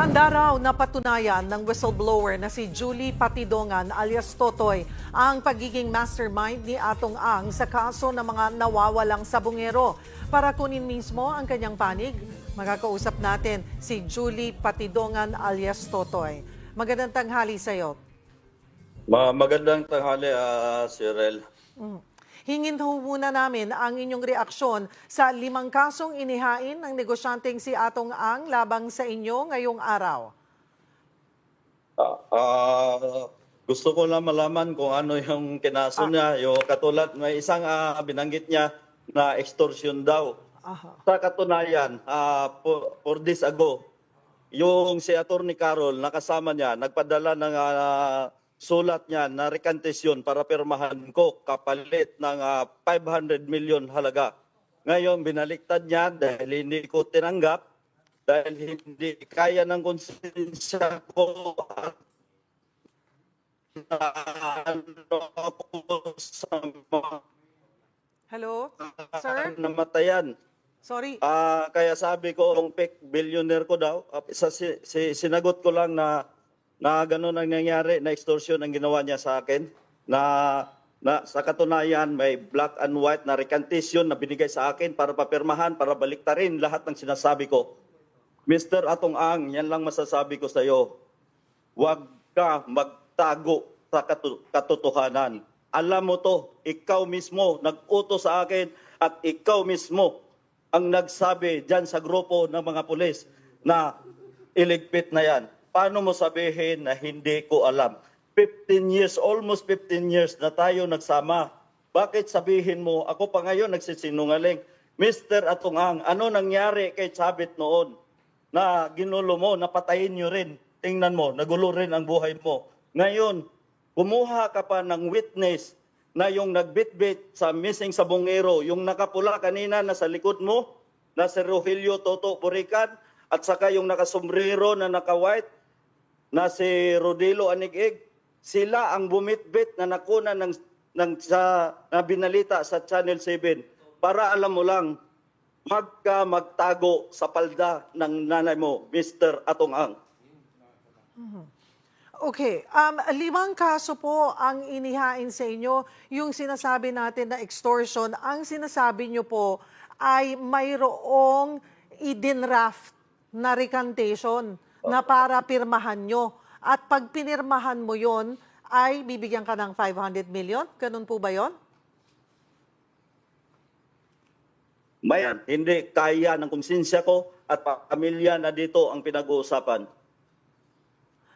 Handa raw na patunayan ng whistleblower na si Julie Patidongan alias Totoy ang pagiging mastermind ni Atong Ang sa kaso ng mga nawawalang sabungero. Para kunin mismo ang kanyang panig, makakausap natin si Julie Patidongan alias Totoy. Magandang tanghali sa iyo. Ma magandang tanghali, ah, Cyril. Hingin ho muna namin ang inyong reaksyon sa limang kasong inihain ng negosyanteng si Atong Ang labang sa inyo ngayong araw. Ah, ah, gusto ko lang malaman kung ano yung kinaso niya. Yung katulad, may isang ah, binanggit niya na extortion daw. Aha. Sa katunayan, ah, for, for this ago, yung si Attorney Carol, nakasama niya, nagpadala ng ah, sulat niya na recantation para pirmahan ko kapalit ng ah, 500 million halaga. Ngayon, binaliktad niya dahil hindi ko tinanggap, dahil hindi kaya ng konsensya ko at ano ako sa mga Hello? Sir? namatayan. Sorry. Ah, kaya sabi ko, ang fake billionaire ko daw, ah, sa, si, si- sinagot ko lang na na ganun ang nangyari, na extortion ang ginawa niya sa akin, na, na sa katunayan may black and white na recantation na binigay sa akin para papirmahan, para baliktarin lahat ng sinasabi ko. Mr. Atong Ang, yan lang masasabi ko sa iyo. Huwag ka magtago sa katu- katotohanan. Alam mo to, ikaw mismo nag-utos sa akin at ikaw mismo ang nagsabi dyan sa grupo ng mga pulis na iligpit na yan. Paano mo sabihin na hindi ko alam? 15 years, almost 15 years na tayo nagsama. Bakit sabihin mo, ako pa ngayon nagsisinungaling? Mr. Atungang, ano nangyari kay Chabit noon? Na ginulo mo, napatayin nyo rin. Tingnan mo, nagulo rin ang buhay mo. Ngayon, kumuha ka pa ng witness na yung nagbitbit sa missing sa bungero, yung nakapula kanina na sa likod mo, na si Rogelio Toto Burican, at saka yung nakasombrero na naka-white, na si Rodelo Anigig, sila ang bumitbit na nakuna ng, ng sa, na binalita sa Channel 7. Para alam mo lang, wag ka magtago sa palda ng nanay mo, Mr. Atong Ang. Okay, um, limang kaso po ang inihain sa inyo. Yung sinasabi natin na extortion, ang sinasabi nyo po ay mayroong idinraft na recantation na para pirmahan nyo. At pag pinirmahan mo yon ay bibigyan ka ng 500 million? Ganun po ba yon? Mayan, hindi kaya ng konsensya ko at pamilya na dito ang pinag-uusapan.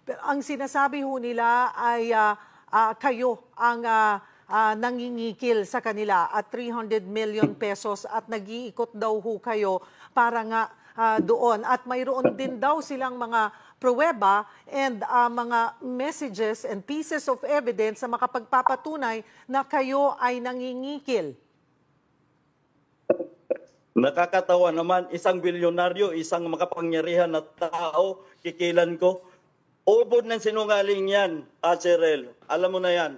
Pero ang sinasabi ho nila ay ah, ah, kayo ang ah, ah, nangingikil sa kanila at 300 million pesos at nag-iikot daw ho kayo para nga ah, doon. At mayroon din daw silang mga pruweba and ah, mga messages and pieces of evidence na makapagpapatunay na kayo ay nangingikil. Nakakatawa naman, isang bilyonaryo, isang makapangyarihan na tao, kikilan ko. Ubod ng sinungaling yan, Azerel. Alam mo na yan.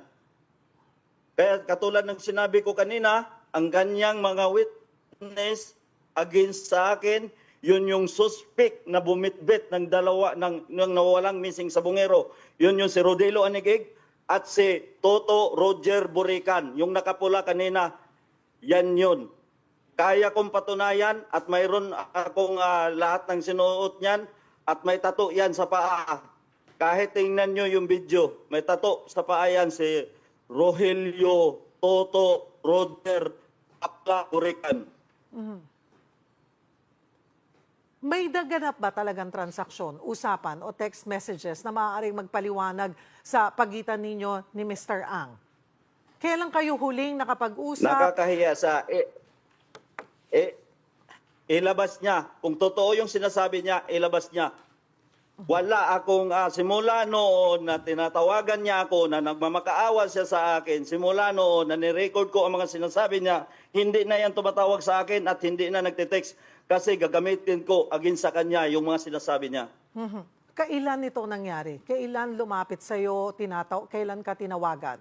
Kaya katulad ng sinabi ko kanina, ang kanyang mga witness against sa akin, yun yung suspect na bumitbit ng dalawa ng, ng nawawalang missing sa bungero. Yun yung si Rodelo Anigig at si Toto Roger Burican, yung nakapula kanina. Yan yun. Kaya kong patunayan at mayroon akong ah, lahat ng sinuot niyan at may tato yan sa paa. Kahit tingnan nyo yung video, may tato sa paa yan si Rogelio Toto Roger Apla Burican. May naganap ba talagang transaksyon, usapan o text messages na maaaring magpaliwanag sa pagitan ninyo ni Mr. Ang? Kailan kayo huling nakapag-usap? Nakakahiya sa eh, eh, ilabas niya. Kung totoo yung sinasabi niya, ilabas niya. Wala akong, ah, simula noon na tinatawagan niya ako na nagmamakaawa siya sa akin, simula noon na nirecord ko ang mga sinasabi niya, hindi na yan tumatawag sa akin at hindi na nagtitext kasi gagamitin ko against sa kanya yung mga sinasabi niya. Mhm. Kailan ito nangyari? Kailan lumapit sa'yo, tinataw, kailan ka tinawagan?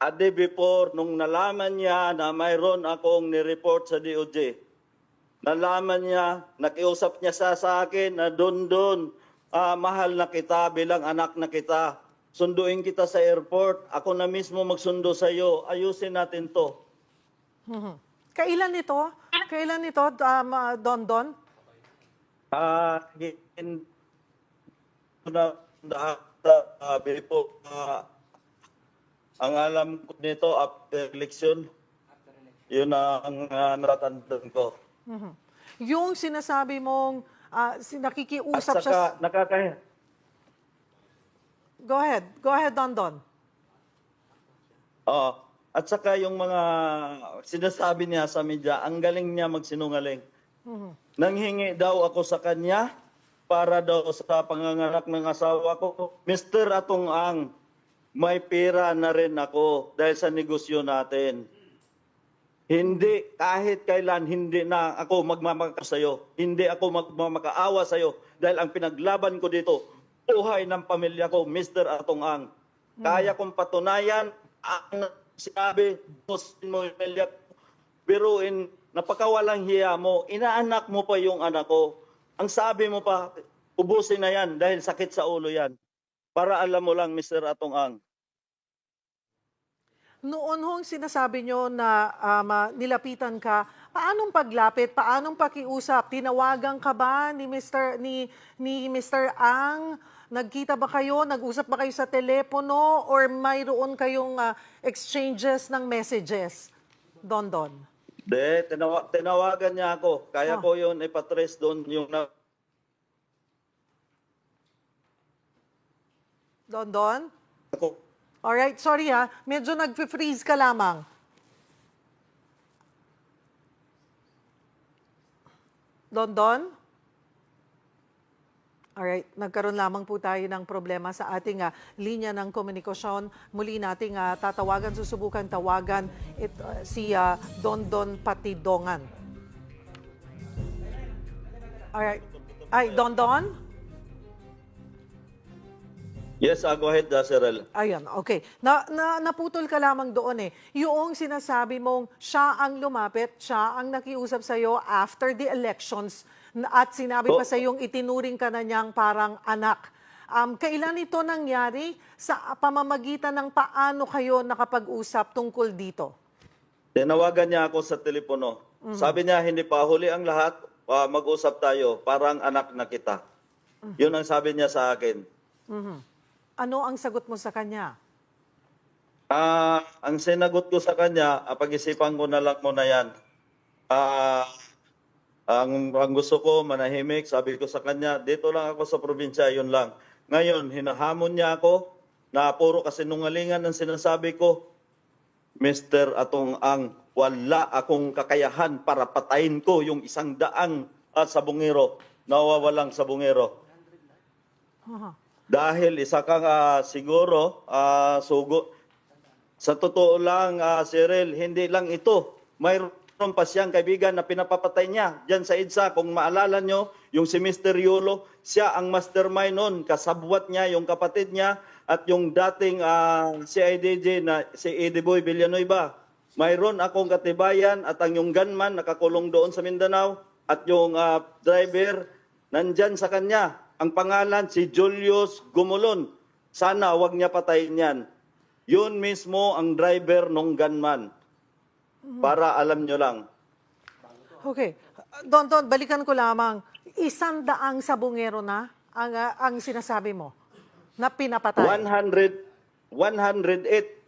A day before, nung nalaman niya na mayroon akong nireport sa DOJ, nalaman niya, nakiusap niya sa, sa akin na doon doon, ah, mahal na kita bilang anak na kita. Sunduin kita sa airport. Ako na mismo magsundo sa iyo. Ayusin natin to. Mhm. Kailan ito? Kailan ito, um, ah, Don Don? Ah, in uh, po ah, ang alam ko nito after election. Yun ang uh, natatandaan ko. Mhm. Yung sinasabi mong ah, At nakikiusap siya... saka nakakahiya. Go ahead. Go ahead, Don Don. Oo. At saka yung mga sinasabi niya sa media, ang galing niya magsinungaling. Mhm. Nanghingi daw ako sa kanya para daw sa panganganak ng asawa ko. Mr. Atong Ang, may pera na rin ako dahil sa negosyo natin. Hindi, kahit kailan, hindi na ako magmamaka sa'yo. Hindi ako magmamakaawa sa'yo dahil ang pinaglaban ko dito, buhay ng pamilya ko, Mr. Atong Ang. Kaya kong patunayan ang sinabi, gustuin mo ko. Biruin, napakawalang hiya mo, inaanak mo pa yung anak ko. Ang sabi mo pa, ubusin na yan dahil sakit sa ulo yan. Para alam mo lang, Mr. Atong Ang. Noon hong sinasabi nyo na um, nilapitan ka, paanong paglapit, paanong pakiusap? Tinawagan ka ba ni Mr. ni ni Mr. Ang? Nagkita ba kayo? Nag-usap ba kayo sa telepono or mayroon kayong ah, exchanges ng messages? Don Don. De, tinawa- tinawagan niya ako. Kaya Ah. ko yun ipatres doon yung na, Don Don? ako. Alright, sorry ha. Medyo nag-freeze ka lamang. Don Don? Alright, nagkaroon lamang po tayo ng problema sa ating ah, linya ng komunikasyon. Muli nating ah, tatawagan, susubukan tawagan it, ah, si ah, Don Don Patidongan. Alright. Ay, Don Don? Yes, uh, go ahead, uh, Cyril. Ayan, okay. Na, na, naputol ka lamang doon eh. Yung sinasabi mong siya ang lumapit, siya ang nakiusap sa'yo after the elections at sinabi pa sa yung itinuring ka na niyang parang anak. Um, kailan ito nangyari? Sa pamamagitan ng paano kayo nakapag-usap tungkol dito? Tinawagan niya ako sa telepono. Sabi niya, hindi pa huli ang lahat, ah, mag-usap tayo, parang anak na kita. Yun ang sabi niya sa akin. Mhm. Ano ang sagot mo sa kanya? Ah, ang sinagot ko sa kanya, ah, pag-isipan ko na lang muna yan. Ah, ang, ang gusto ko, manahimik, sabi ko sa kanya, dito lang ako sa probinsya, yun lang. Ngayon, hinahamon niya ako na puro kasinungalingan ang sinasabi ko. Mr. Atong Ang, wala akong kakayahan para patayin ko yung isang daang ah, sabungero, nawawalang sabungero. Dahil isa kang ah, siguro ah, sugo. Sa totoo lang, ah, Cyril, hindi lang ito. Mayroon pa siyang kaibigan na pinapapatay niya. Diyan sa EDSA, kung maalala nyo, yung si Mr. Yulo, siya ang mastermind nun. Kasabwat niya, yung kapatid niya, at yung dating ah, CIDJ na si Eddie Boy Villanueva. Mayroon akong katibayan at ang yung gunman nakakulong doon sa Mindanao at yung ah, driver nandyan sa kanya. Ang pangalan si Julius Gumulon. Sana wag niya patayin yan. Yun mismo ang driver ng gunman. Para alam nyo lang. Okay. Don Don, balikan ko lamang. Isang daang sabungero na ang, ah, ang sinasabi mo na pinapatay. 100, 108.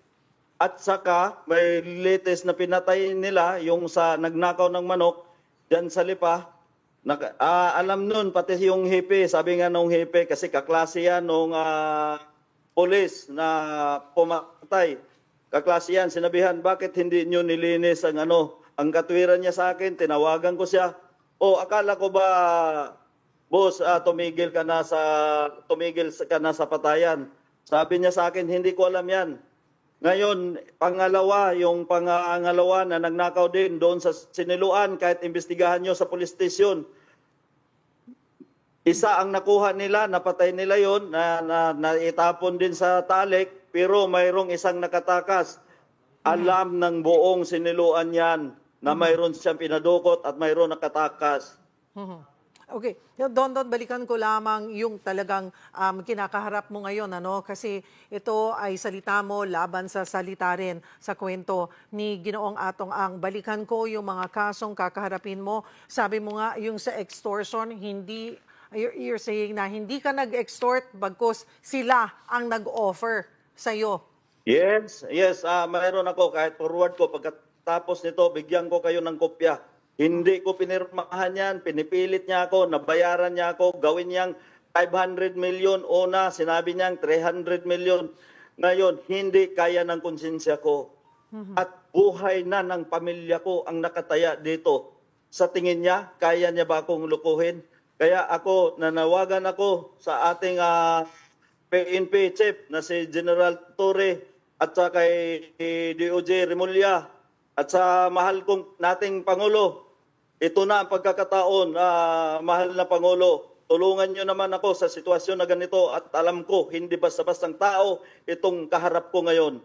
At saka, may latest na pinatay nila, yung sa nagnakaw ng manok, dyan sa lipa. Naka, ah, alam nun, pati yung hepe, sabi nga nung hepe, kasi kaklase yan nung ah, polis na pumatay. Kaklase yan, sinabihan, bakit hindi nyo nilinis ang ano, ang katwiran niya sa akin, tinawagan ko siya. O, akala ko ba, boss, ah, tumigil ka na sa, tumigil ka na sa patayan. Sabi niya sa akin, hindi ko alam yan. Ngayon, pangalawa, yung pangalawa na nagnakaw din doon sa siniluan, kahit imbestigahan nyo sa police station, isa ang nakuha nila, napatay nila yon na, na, naitapon din sa talik, pero mayroong isang nakatakas. Alam ng buong siniluan yan na mayroon siyang pinadukot at mayroon nakatakas. Mhm. Okay. Don Don, balikan ko lamang yung talagang um, kinakaharap mo ngayon. Ano? Kasi ito ay salita mo laban sa salita rin sa kwento ni Ginoong Atong Ang. Balikan ko yung mga kasong kakaharapin mo. Sabi mo nga yung sa extortion, hindi you're, you're saying na hindi ka nag-extort bagkos sila ang nag-offer sa'yo. Yes, yes, ah mayroon ako kahit forward ko pagkatapos nito bigyan ko kayo ng kopya. Hindi ko pinirmahan yan, pinipilit niya ako, nabayaran niya ako, gawin niyang 500 million una, sinabi niyang 300 million. Ngayon, hindi kaya ng konsensya ko. At buhay na ng pamilya ko ang nakataya dito. Sa tingin niya, kaya niya ba akong lukuhin? Kaya ako, nanawagan ako sa ating ah, PNP chief na si General Torre at sa kay DOJ Remulla at sa mahal kong nating Pangulo. Ito na ang pagkakataon, ah, mahal na Pangulo. Tulungan niyo naman ako sa sitwasyon na ganito at alam ko, hindi basta-bastang tao itong kaharap ko ngayon.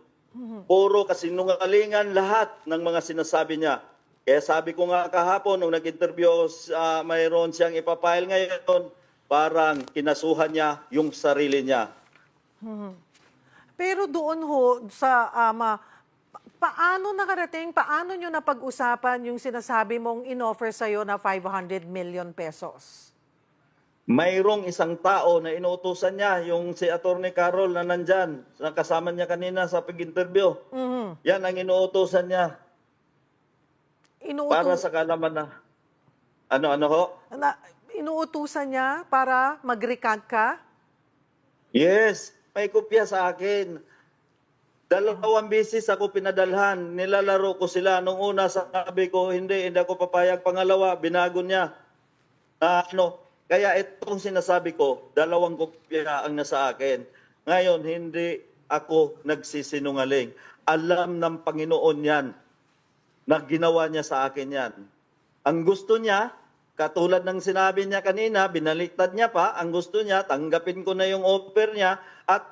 Puro kasinungalingan lahat ng mga sinasabi niya. Kaya sabi ko nga kahapon, nung nag-interview sa- mayroon siyang ipapile ngayon, parang kinasuhan niya yung sarili niya. Pero doon ho sa ama pa- paano nakarating, paano nyo napag-usapan yung sinasabi mong in-offer sa'yo na 500 million pesos? Mayroong isang tao na inuutosan niya, yung si Attorney Carol na nandyan, na kasama niya kanina sa pag-interview. Mhm. Yan ang inuutosan niya Inuuto- para sa kalaman na. Ano, ano ho? na, inuutusan niya para mag-recant ka? Yes, may kopya sa akin. Dalawang bisis ako pinadalhan. Nilalaro ko sila. Nung una sabi ko, hindi, hindi ako papayag. Pangalawa, binago niya. Na ano, kaya itong sinasabi ko, dalawang kopya ang nasa akin. Ngayon, hindi ako nagsisinungaling. Alam ng Panginoon yan na ginawa niya sa akin yan. Ang gusto niya, katulad ng sinabi niya kanina, binaliktad niya pa, ang gusto niya, tanggapin ko na yung offer niya at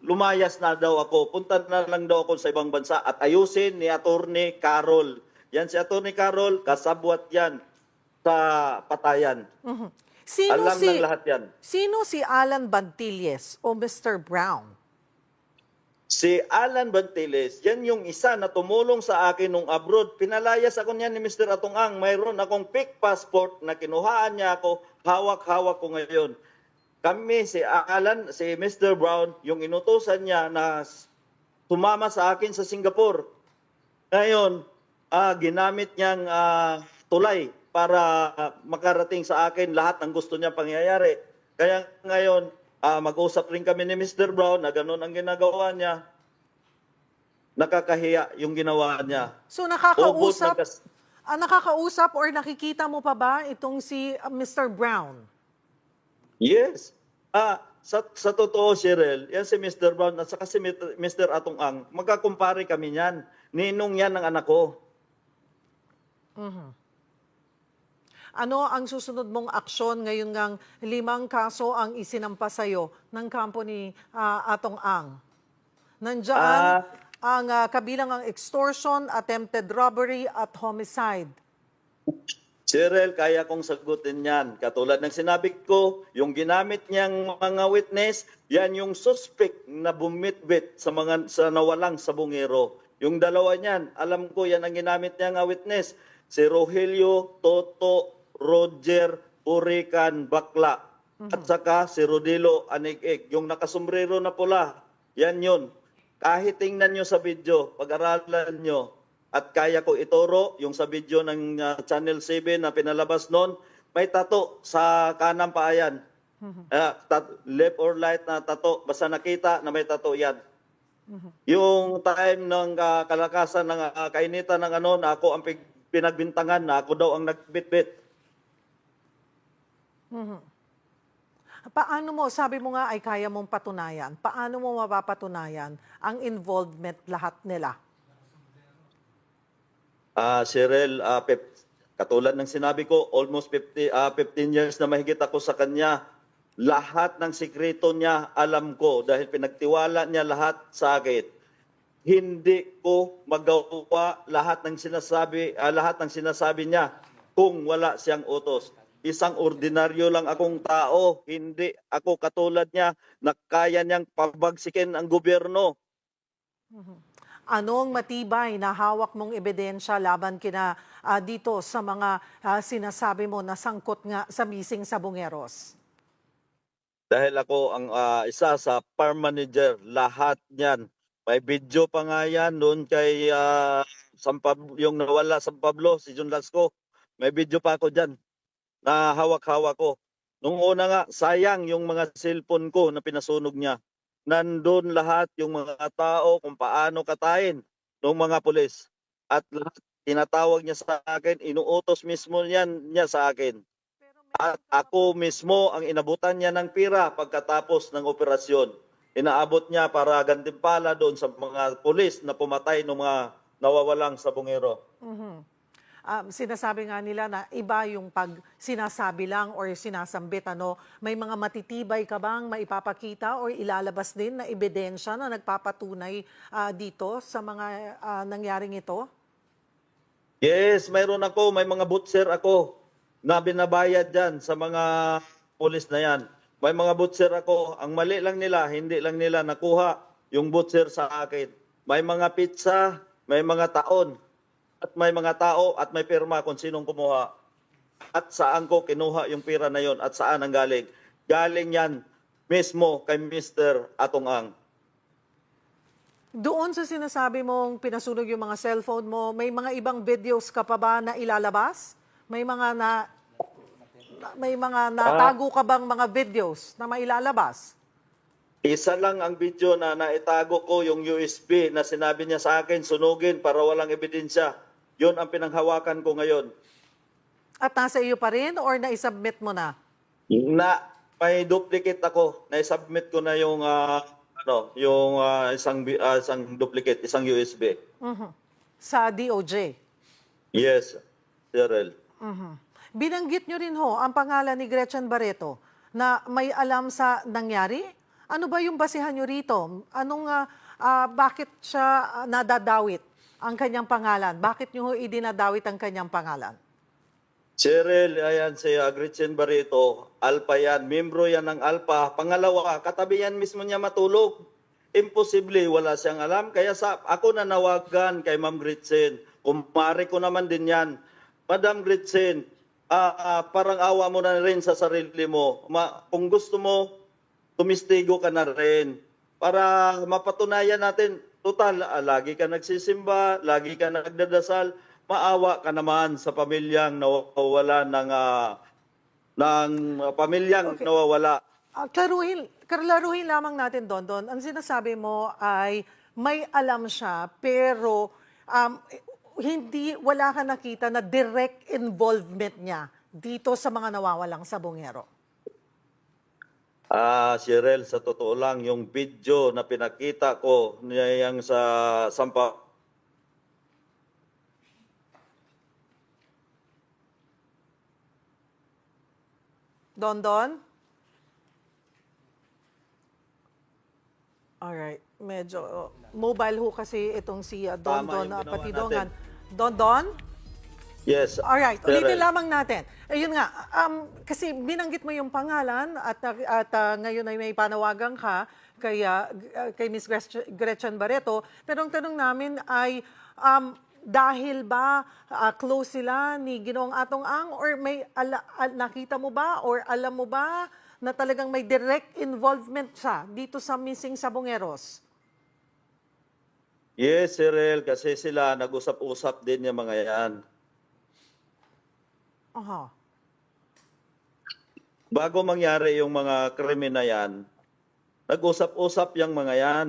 lumayas na daw ako. Punta na lang daw ako sa ibang bansa at ayusin ni Attorney Carol. Yan si Attorney Carol, kasabwat yan sa patayan. Mhm. Sino Alam si ng lahat yan. Sino si Alan Bantilles o Mr. Brown? Si Alan Bantiles, yan yung isa na tumulong sa akin nung abroad. Pinalayas ako niya ni Mr. Atungang. Mayroon akong fake passport na kinuhaan niya ako. Hawak-hawak ko ngayon. Kami, si Alan, si Mr. Brown, yung inutosan niya na tumama sa akin sa Singapore. Ngayon, ah, ginamit niyang ah, tulay para ah, makarating sa akin lahat ng gusto niya pangyayari. Kaya ngayon, ah, mag-usap rin kami ni Mr. Brown na ganun ang ginagawa niya. Nakakahiya yung ginawa niya. So nakakausap, ng kas- ah, nakakausap or nakikita mo pa ba itong si ah, Mr. Brown? Yes. Ah, sa, sa totoo, Cheryl, yan si Mr. Brown at saka si Mr. Atong Ang, magkakumpare kami niyan. Ninong yan ng anak ko. Ano ang susunod mong aksyon ngayon ngang limang kaso ang isinampa sa'yo ng kampo ni ah, Atong Ang? Nandiyan Ah. ang ah, kabilang ang extortion, attempted robbery at homicide. Cheryl, kaya kong sagutin yan. Katulad ng sinabi ko, yung ginamit niyang mga witness, yan yung suspect na bumitbit sa mga sa nawalang sa bungero. Yung dalawa niyan, alam ko yan ang ginamit niya nga witness. Si Rogelio, Toto, Roger, Urican, Bakla. At saka si Rodilo Anigig, yung nakasombrero na pula. Yan yun. Kahit tingnan nyo sa video, pag-aralan nyo, at kaya ko ituro yung sa video ng uh, Channel 7 na pinalabas noon, may tato sa kanang paayan. Ah, tat- left or right na tato, basta nakita na may tato yan. Yung time ng ah, kalakasan ng ah, kainitan ng ano, na ako ang pinagbintangan na ako daw ang nagbitbit. Paano mo, sabi mo nga ay kaya mong patunayan, paano mo mapapatunayan ang involvement lahat nila? Ah, Cheryl, ah, pep- katulad ng sinabi ko, almost 50, ah, 15 years na mahigit ako sa kanya. Lahat ng sikreto niya alam ko dahil pinagtiwala niya lahat sa akin. hindi ko magawa lahat ng sinasabi ah, lahat ng sinasabi niya kung wala siyang utos. Isang ordinaryo lang akong tao, hindi ako katulad niya na kaya niyang pabagsikin ang gobyerno. Anong matibay na hawak mong ebidensya laban kina ah, dito sa mga ah, sinasabi mo na sangkot nga sa missing sa Bungeros? Dahil ako ang ah, isa sa farm manager, lahat niyan. May video pa nga yan noon kay ah, San Pablo, yung nawala San Pablo, si John Lasco. May video pa ako dyan na hawak-hawak ko. Nung una nga, sayang yung mga cellphone ko na pinasunog niya. Nandun lahat yung mga tao kung paano katayin ng mga pulis. At lahat tinatawag niya sa akin, inuutos mismo niyan niya sa akin. At ako mismo ang inabutan niya ng pira pagkatapos ng operasyon. Inaabot niya para gantimpala doon sa mga pulis na pumatay ng mga nawawalang sa bungero. Um, sinasabi nga nila na iba yung pag sinasabi lang or sinasambit ano, may mga matitibay ka bang maipapakita or ilalabas din na ebidensya na nagpapatunay ah, dito sa mga ah, nangyaring ito? Yes, mayroon ako, may mga butcher ako na binabayad dyan sa mga pulis na yan. May mga butcher ako, ang mali lang nila, hindi lang nila nakuha yung butcher sa akin. May mga pizza, may mga taon, at may mga tao at may pirma kung sinong kumuha. At saan ko kinuha yung pira na yon at saan ang galing. Galing yan mismo kay Mr. Atong Ang. Doon sa sinasabi mong pinasunog yung mga cellphone mo, may mga ibang videos ka pa ba na ilalabas? May mga na may mga natago ka bang mga videos na mailalabas? Isa lang ang video na naitago ko yung USB na sinabi niya sa akin, sunugin para walang ebidensya. Yun ang pinanghawakan ko ngayon. At nasa iyo pa rin or na-submit mo na? Na may duplicate ako. Na-submit ko na yung ah, ano, yung ah, isang ah, isang duplicate, isang USB. Mhm. Sa DOJ? Yes, Cyril. Mhm. Binanggit nyo rin ho ang pangalan ni Gretchen Barreto na may alam sa nangyari? Ano ba yung basihan nyo rito? Anong, ah, ah, bakit siya nadadawit ang kanyang pangalan? Bakit nyo idinadawit ang kanyang pangalan? Cyril, ayan si uh, Gretchen Barreto, Alpha yan, membro yan ng Alpha. Pangalawa, katabi yan mismo niya matulog. Imposible, wala siyang alam. Kaya sa, ako na nawagan kay Ma'am Gretchen. Kumare ko naman din yan. Madam Gretchen, ah, ah, parang awa mo na rin sa sarili mo. Ma, kung gusto mo, tumistigo ka na rin. Para mapatunayan natin, total, ah, lagi ka nagsisimba, lagi ka nagdadasal, maawa ka naman sa pamilyang nawawala ng ah, ng pamilyang Okay. nawawala. Ah, klaruhin, klaruhin lamang natin, Don Don. Ang sinasabi mo ay may alam siya, pero um, hindi, wala ka nakita na direct involvement niya dito sa mga nawawalang sa Bungero. Ah, Cheryl, sa totoo lang, yung video na pinakita ko niyang sa Sampa Don Don? Alright, medyo uh, mobile ho kasi itong si uh, Don Tama Don ginawa Patidongan. Don Don? Yes. Alright, Cheryl. ulitin lamang natin. Ayun nga, um, kasi binanggit mo yung pangalan at, at uh, ngayon ay may panawagan ka kay, uh, kay Miss Gretchen- Barreto. Pero ang tanong namin ay, um, dahil ba uh, close sila ni Ginoong Atong Ang or may ala- al- nakita mo ba or alam mo ba na talagang may direct involvement siya dito sa missing sa Bungeros? Yes, Cheryl, kasi sila nag-usap-usap din yung mga yan. Aha. Bago mangyari yung mga krimen na yan, nag-usap-usap yung mga yan.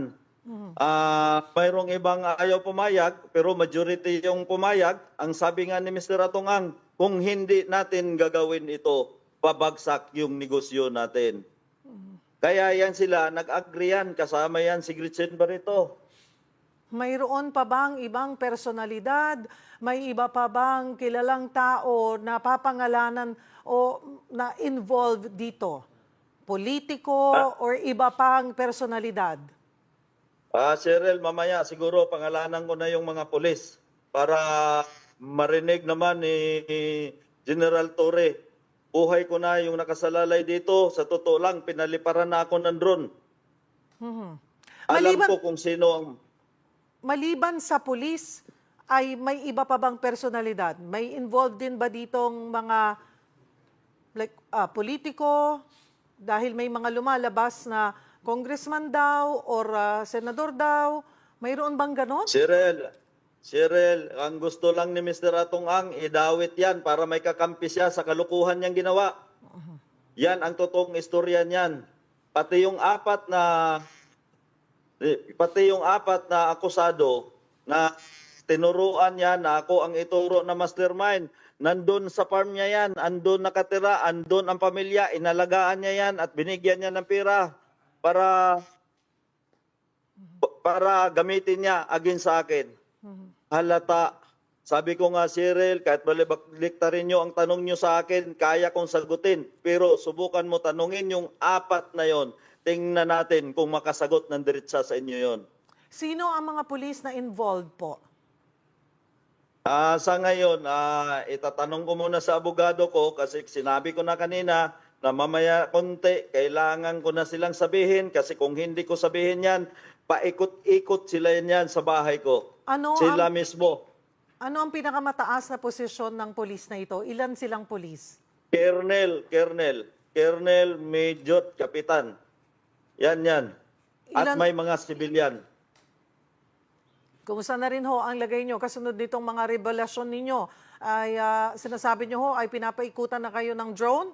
Ah, mayroong ibang ayaw pumayag, pero majority yung pumayag. Ang sabi nga ni Mr. Atongang, kung hindi natin gagawin ito, babagsak yung negosyo natin. Kaya yan sila, nag-agree yan, kasama yan si Gretchen Barreto. Mayroon pa bang ibang personalidad? May iba pa bang kilalang tao na papangalanan o na involved dito? Politiko or iba pang personalidad? Ah, Cheryl, mamaya siguro pangalanan ko na yung mga pulis para marinig naman ni, General Torre. Buhay ko na yung nakasalalay dito. Sa totoo lang, pinaliparan na ako ng drone. Mhm. Alam Maliban- ko kung sino ang... Maliban sa pulis, ay may iba pa bang personalidad? May involved din ba ditong mga like ah, politiko dahil may mga lumalabas na congressman daw or ah, senador daw? Mayroon bang ganon? Cheryl, Cheryl, ang gusto lang ni Mr. Atong Ang, idawit yan para may kakampi siya sa kalukuhan niyang ginawa. Yan ang totoong istorya niyan. Pati yung apat na pati yung apat na akusado na tinuruan niya na ako ang ituro na mastermind. Nandun sa farm niya yan, andun nakatira, andun ang pamilya, inalagaan niya yan at binigyan niya ng pera para para gamitin niya against sa akin. Halata. Sabi ko nga, Cyril, kahit balibakliktarin nyo ang tanong nyo sa akin, kaya kong sagutin. Pero subukan mo tanungin yung apat na yon. Tingnan natin kung makasagot ng diretsa sa inyo yon. Sino ang mga pulis na involved po? Ah, sa ngayon, ah, itatanong ko muna sa abogado ko kasi sinabi ko na kanina na mamaya konti, kailangan ko na silang sabihin kasi kung hindi ko sabihin yan, paikot-ikot sila yan sa bahay ko. Ano Sila ang, mismo. ano ang pinakamataas na posisyon ng pulis na ito? Ilan silang pulis? Colonel, Colonel, Colonel, Major, Kapitan. Yan, yan. At Ilan- may mga sibilyan. Kumusta na rin ho ang lagay nyo? Kasunod nitong mga revelasyon ninyo, ay ah, sinasabi nyo ho ay pinapaikutan na kayo ng drone?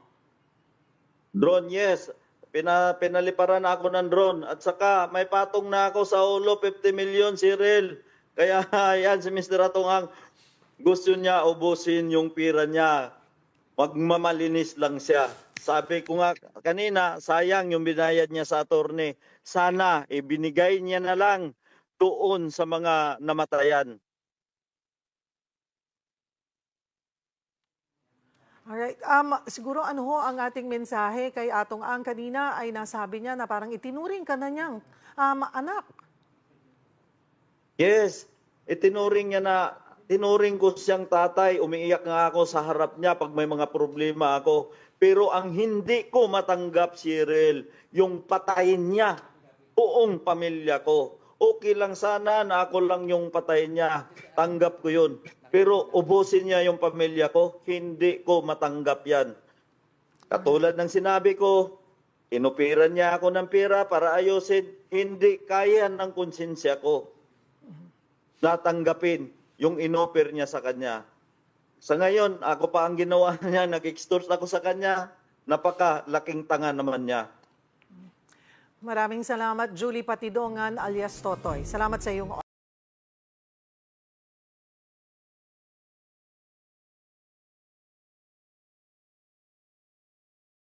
Drone, yes. Pina, pinaliparan na ako ng drone. At saka, may patong na ako sa ulo, 50 million, Cyril. Kaya, yan, si Mr. Atongang, gusto niya ubusin yung pira niya. Magmamalinis lang siya. Sabi ko nga kanina, sayang yung binayad niya sa attorney. Sana, ibinigay niya na lang doon sa mga namatayan. Alright. Um, siguro ano ho ang ating mensahe kay Atong Ang kanina ay nasabi niya na parang itinuring ka na niyang um, anak. Yes, itinuring niya na, tinuring ko siyang tatay, umiiyak nga ako sa harap niya pag may mga problema ako. Pero ang hindi ko matanggap, Cyril, yung patayin niya, buong pamilya ko. Okay lang sana na ako lang yung patayin niya, tanggap ko yun. Pero ubusin niya yung pamilya ko, hindi ko matanggap yan. Katulad ng sinabi ko, inupiran niya ako ng pera para ayusin, hindi kaya ng konsensya ko natanggapin yung inoffer niya sa kanya. Sa ngayon, ako pa ang ginawa niya, nag-extort ako sa kanya, napaka-laking tanga naman niya. Maraming salamat, Julie Patidongan alias Totoy. Salamat sa iyong